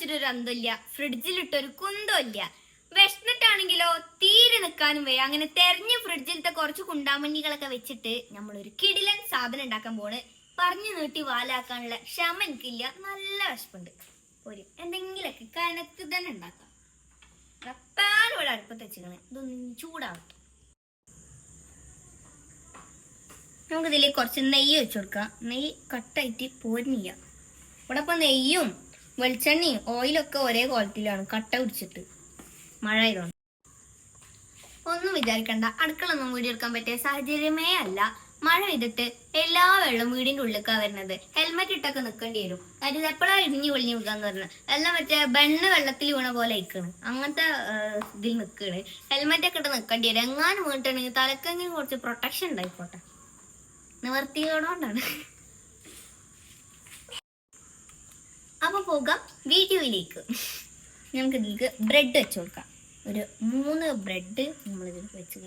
വെച്ചിട്ടൊരു അന്തമില്ല ഫ്രിഡ്ജിലിട്ടൊരു കുന്തമില്ല വിഷമിട്ടാണെങ്കിലോ തീരെ നിൽക്കാനും വയ്യ. അങ്ങനെ തെരഞ്ഞ് ഫ്രിഡ്ജിലത്തെ കുറച്ച് കുണ്ടാമണ്ണികളൊക്കെ വെച്ചിട്ട് നമ്മളൊരു കിടിലൻ സാധനം ഉണ്ടാക്കാൻ പോണ്. പറഞ്ഞു നീട്ടി വാലാക്കാനുള്ള ക്ഷമ എനിക്കില്ല. നല്ല വിശപ്പുണ്ട്. ഒരു എന്തെങ്കിലൊക്കെ കനക്ക് തന്നെ ഉണ്ടാക്കാം. പാൽ ഇവിടെ അടുപ്പത്ത് വെച്ചിക്കണേ ഇതൊന്നും ചൂടാവട്ടെ. നമുക്കിതിൽ കുറച്ച് നെയ്യ് വെച്ച് കൊടുക്കാം. നെയ്യ് കട്ടായിട്ട് പോരുന്നില്ല. ഇവിടെ ഇപ്പം നെയ്യും വെളിച്ചെണ്ണയും ഓയിലൊക്കെ ഒരേ ക്വാളിറ്റിയിലാണ് കട്ട പിടിച്ചിട്ട് മഴ ആയതുകൊണ്ട് ഒന്നും വിചാരിക്കണ്ട. അടുക്കളൊന്നും വീടിയെടുക്കാൻ പറ്റിയ സാഹചര്യമേ അല്ല. മഴ പെയ്തിട്ട് എല്ലാ വെള്ളം വീടിന്റെ ഉള്ളിലേക്കാ വരുന്നത്. ഹെൽമെറ്റ് ഇട്ടൊക്കെ നിൽക്കേണ്ടി വരും. കാര്യം എപ്പോഴാ ഇടിഞ്ഞു പൊളിഞ്ഞു വിൽക്കാന്ന് പറഞ്ഞത് എല്ലാം മറ്റേ ബെണ്ണ് വെള്ളത്തിൽ വീണ പോലെ ഇരിക്കണ് അങ്ങനത്തെ ഇതിൽ നിൽക്കണ് ഹെൽമെറ്റ് ഒക്കെ ഇട്ട് നിൽക്കേണ്ടി വരും. എങ്ങാനും വീണിട്ടുണ്ടെങ്കിൽ തലക്കെങ്കിലും കുറച്ച് പ്രൊട്ടക്ഷൻ ഉണ്ടായിക്കോട്ടെ. നിവർത്തിയോടുകൊണ്ടാണ് അപ്പൊ പോകാം വീഡിയോയിലേക്ക്. നമുക്ക് ഇതിലേക്ക് ബ്രെഡ് വെച്ച് കൊടുക്കാം. ഒരു മൂന്ന് ബ്രെഡ് നമ്മൾ ഇതിൽ വെച്ച്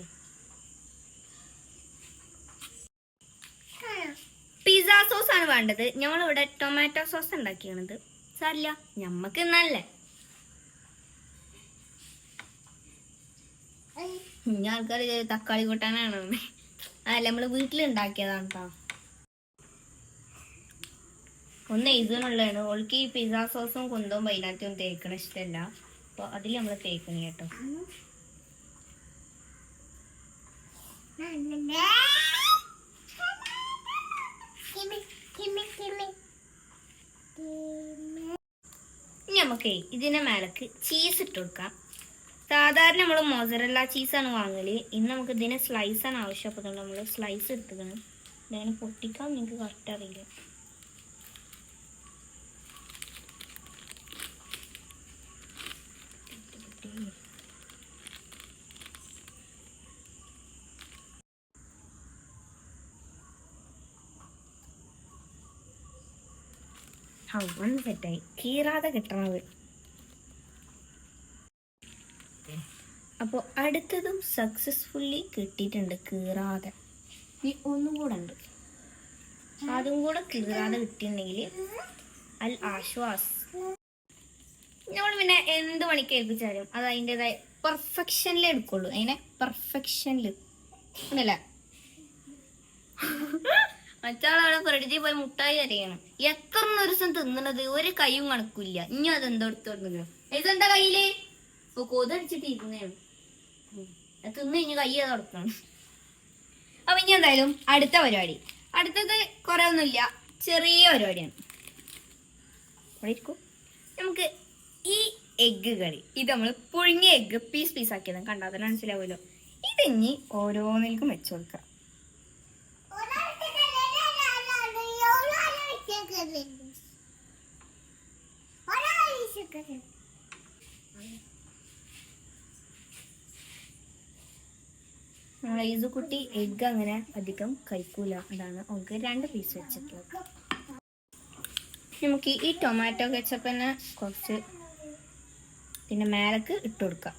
പിസ സോസ് ആണ് വേണ്ടത്. ഞങ്ങളിവിടെ ടൊമാറ്റോ സോസ് ഉണ്ടാക്കിയാണത്. സാരില്ല ഞമ്മക്ക് നല്ല ഇനി ആൾക്കാർ തക്കാളി കൂട്ടാനാണ് അതല്ല നമ്മൾ വീട്ടിലുണ്ടാക്കിയതാണ് കേട്ടോ ഒന്ന് എഴുതുന്നുള്ളതാണ്. ഓൾക്ക് ഈ പിസ്സ സോസും കുന്തവും അതിനകത്തും തേക്കണ ഇഷ്ടമല്ല അപ്പൊ അതിൽ നമ്മൾ തേക്കണ കേട്ടോ. ഇനി നമുക്ക് ഇതിന്റെ മേലക്ക് ചീസ് ഇട്ട് കൊടുക്കാം. സാധാരണ നമ്മൾ മൊസറല്ല ചീസാണ് വാങ്ങൽ. ഇന്ന് നമുക്ക് ഇതിനെ സ്ലൈസ് ആണ് ആവശ്യം. അപ്പോൾ നമ്മൾ സ്ലൈസ് എടുത്തുക്കണം ഇതങ്ങനെ പൊട്ടിക്കാൻ നിങ്ങൾക്ക് കറക്റ്റ് അറിയില്ല. അവൻ സെറ്റായി കീറാതെ കിട്ടണത്. അപ്പോൾ അടുത്തതും സക്സസ്ഫുള്ളി കിട്ടിയിട്ടുണ്ട്. കീറാതെ. ഇനി ഒന്നും കൂടെ ഉണ്ട്. അതും കൂടെ കീറാതെ കിട്ടിയിട്ടുണ്ടെങ്കിൽ അൽ ആശ്വാസ്. നമ്മൾ പിന്നെ എന്ത് പണിക്ക് ഏൽപ്പിച്ചാലും അത് അതിന്റെതായ പെർഫെക്ഷനിലേ എടുക്കുള്ളൂ. അതിനെ പെർഫെക്ഷനിൽ അങ്ങനല്ല? മറ്റാളവിടെ ഫ്രിഡ്ജിൽ പോയി മുട്ടായി അറിയണം എത്ര ദിവസം തിന്നണത്? ഒരു കൈയും കണക്കില്ല. ഇനി അതെന്തോ എടുത്തോണ്ട് ഇതെന്താ കയ്യിൽ? ഇപ്പൊ കൊതടിച്ചിട്ട് ഇരുന്നേണ് തിന്ന് കഴിഞ്ഞ് കൈ തുടക്കണം അപ്പൊ ഇനി എന്തായാലും അടുത്ത പരിപാടി. അടുത്തത് കുറെ ഒന്നുമില്ല ചെറിയ പരിപാടിയാണ്. നമുക്ക് ഈ എഗ്ഗ് കറി. ഇത് നമ്മൾ പുഴുങ്ങിയ എഗ്ഗ് പീസ് പീസ് ആക്കിയതാണ്. കണ്ടാൽ തന്നെ മനസ്സിലാവുമല്ലോ. ഇനി ഓരോന്നിൽക്കും വെച്ചു കൊടുക്കുക. നമ്മളെ കുട്ടി എഗ്ഗ് അങ്ങനെ അധികം കഴിക്കൂല. അതാണ് അവൾക്ക് രണ്ട് പീസ് വെച്ചിട്ടുള്ളത്. നമുക്ക് ഈ ടൊമാറ്റോ കെച്ചപ്പിന് കുറച്ച് പിന്നെ മേലക്ക് ഇട്ട് കൊടുക്കാം.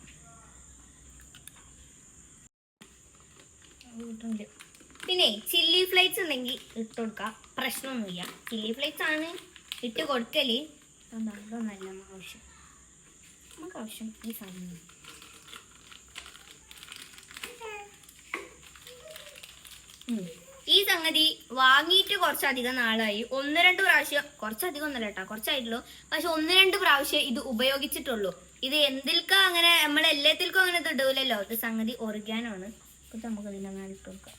പിന്നെ ചില്ലി ഫ്ലേക്സ് ഉണ്ടെങ്കിൽ ഇട്ട് കൊടുക്കാം. പ്രശ്നമൊന്നുമില്ല. ചില്ലി ഫ്ലേക്സ് ആണ് ഇട്ട് കൊടുക്കൽ. അതൊന്നല്ല ആവശ്യം നമുക്ക് ആവശ്യം ഈ സാധനം ഈ സംഗതി വാങ്ങിയിട്ട് കുറച്ചധികം നാളായി. ഒന്ന് രണ്ട് പ്രാവശ്യം കുറച്ചധികം ഒന്നല്ല കേട്ടോ കുറച്ചായിട്ടുള്ളൂ. പക്ഷെ ഒന്ന് രണ്ട് പ്രാവശ്യം ഇത് ഉപയോഗിച്ചിട്ടുള്ളൂ. ഇത് എന്തിൽക്കാ അങ്ങനെ നമ്മളെ എല്ലാത്തിൽക്കും അങ്ങനെ ഇത് ഇടൂലല്ലോ ഇത് സംഗതി ഒറിഗാനാണ് അപ്പൊ നമുക്ക് ഇതിന്റെ അങ്ങനെ ഇട്ട് കൊടുക്കാം.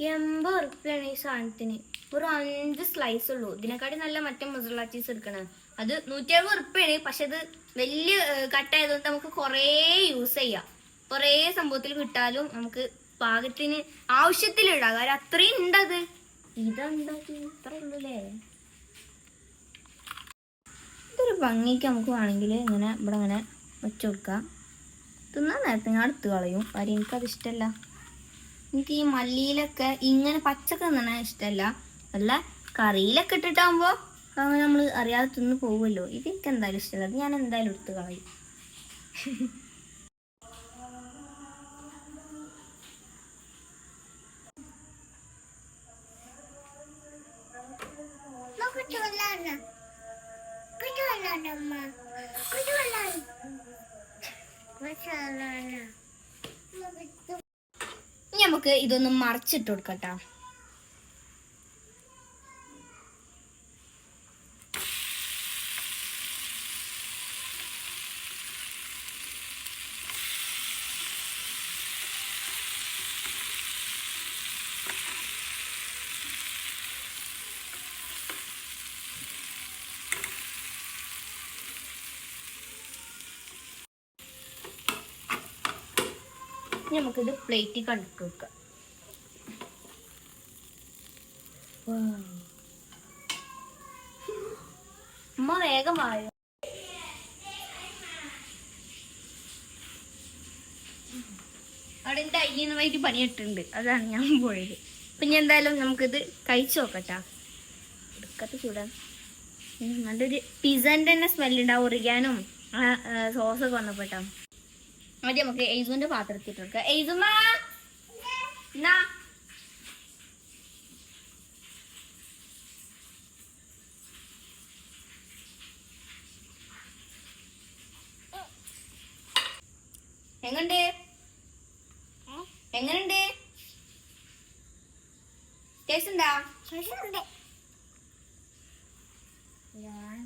എൺപത് ഉറുപ്പ്യാണ് ഈ സാധനത്തിന്. ഒരു അഞ്ച് സ്ലൈസ് ഉള്ളൂ. ഇതിനെക്കാട്ടി നല്ല മറ്റേ മൊസറല ചീസ് എടുക്കണ. അത് നൂറ്റി അറുപത് പക്ഷെ അത് വലിയ കട്ടായതുകൊണ്ട് നമുക്ക് കുറേ യൂസ് ചെയ്യാം. കുറേ സംഭവത്തിൽ കിട്ടാലും നമുക്ക് പാകത്തിന് ആവശ്യത്തിലിടാം കാര്യം അത്രയും ഉണ്ടത് ഇതെന്താക്കി ഇത്ര ഉള്ളൂലേ ഇതൊരു ഭംഗിക്ക് നമുക്ക് വേണമെങ്കിൽ ഇങ്ങനെ ഇവിടെ ഇങ്ങനെ വെച്ച് കൊടുക്കാം. തിന്നാൻ നേരത്തെ ഞാൻ എടുത്ത് കളയും. കാര്യം എനിക്കത് ഇഷ്ടമല്ല എനിക്ക് ഈ മല്ലിയിലൊക്കെ ഇങ്ങനെ പച്ചക്ക് തിന്നണ ഇഷ്ടമല്ല അല്ല കറിയിലൊക്കെ ഇട്ടിട്ടാകുമ്പോൾ അങ്ങനെ നമ്മൾ അറിയാതെ തിന്ന് പോവുമല്ലോ. ഇത് എനിക്ക് എന്തായാലും ഇഷ്ടമല്ല അത് ഞാൻ എന്തായാലും എടുത്ത് കളയും. നമുക്ക് ഇതൊന്ന് മറിച്ചിട്ട് കൊടുക്കട്ടാ നമുക്കിത് പ്ലേറ്റിൽ കണ്ടിട്ട് വെക്കാം. അമ്മ വേഗം അവിടെ എന്റെ അയ്യനുമായിട്ട് പണിയിട്ടുണ്ട്? അതാണ് ഞാൻ പോയത്. പിന്നെ എന്തായാലും നമുക്കിത് കഴിച്ചു നോക്കട്ടാ. എടുക്കത്ത് ചൂടാൻ ഉം, നല്ലൊരു പിസന്റെ തന്നെ സ്മെല്ലുണ്ടാവും ഉറിയാനും സോസൊക്കെ വന്നപ്പോട്ടാ. ആദ്യം നമുക്ക് എയ്സുവിന്റെ പാത്രത്തിൽ ഇട്ട് എയ്സുമ എയ്സുമാ എന്നാ? എങ്ങണ്ട് എങ്ങനുണ്ട്? ടേസ്റ്റ് ഉണ്ടാ ഞാൻ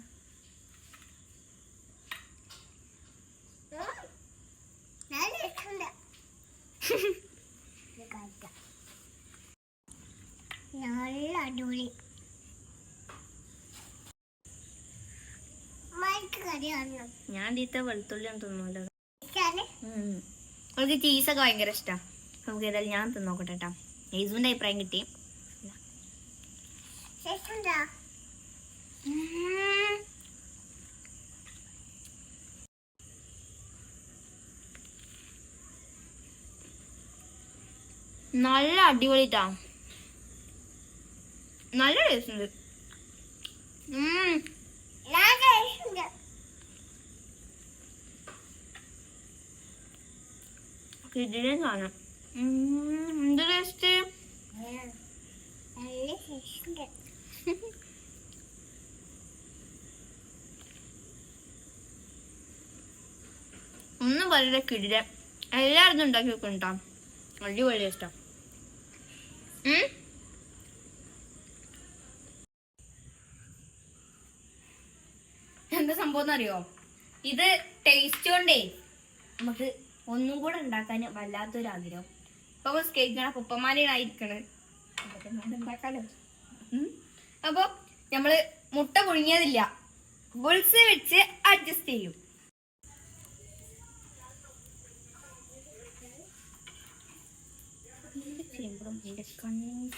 നല്ല അടിപൊളി മൈക്ക് കറി വന്നു ഞാൻ തീത്ത വെളുത്തുള്ളി ഒന്നും തിന്നൂല. ഇഷ്ടാണ് ഉം. അവൾക്ക് ചീസൊക്കെ ഭയങ്കര ഇഷ്ടമാണ് നമുക്ക് ഏതായാലും ഞാൻ തിന്നോക്കട്ടെ കേട്ടോ എയ്സുവിന്റെ അഭിപ്രായം കിട്ടി. നല്ല അടിപൊളിട്ടാ നല്ല ടേസ്റ്റ് ഉണ്ട്. കിടിലൻ സാധനം. എന്ത് ടേസ്റ്റ് ഒന്ന് വളരെ കിടിലൻ. എല്ലാവരും ഉണ്ടാക്കി വെക്കണ്ടാ അടിപൊളി ഇഷ്ടം എന്താ സംഭവം എന്നറിയോ? ഇത് ടേസ്റ്റ് കൊണ്ടേ നമുക്ക് ഒന്നും കൂടെ ഉണ്ടാക്കാൻ വല്ലാത്തൊരു ആഗ്രഹം ഇപ്പൊ ഉണ്ടാക്കാലോ ഉം. അപ്പൊ നമ്മൾ മുട്ട പുഴുങ്ങിയതില്ല. ബുൾസ് വെച്ച് അഡ്ജസ്റ്റ് ചെയ്യും. ചെയ്യുമ്പോഴും കണ്ണീർ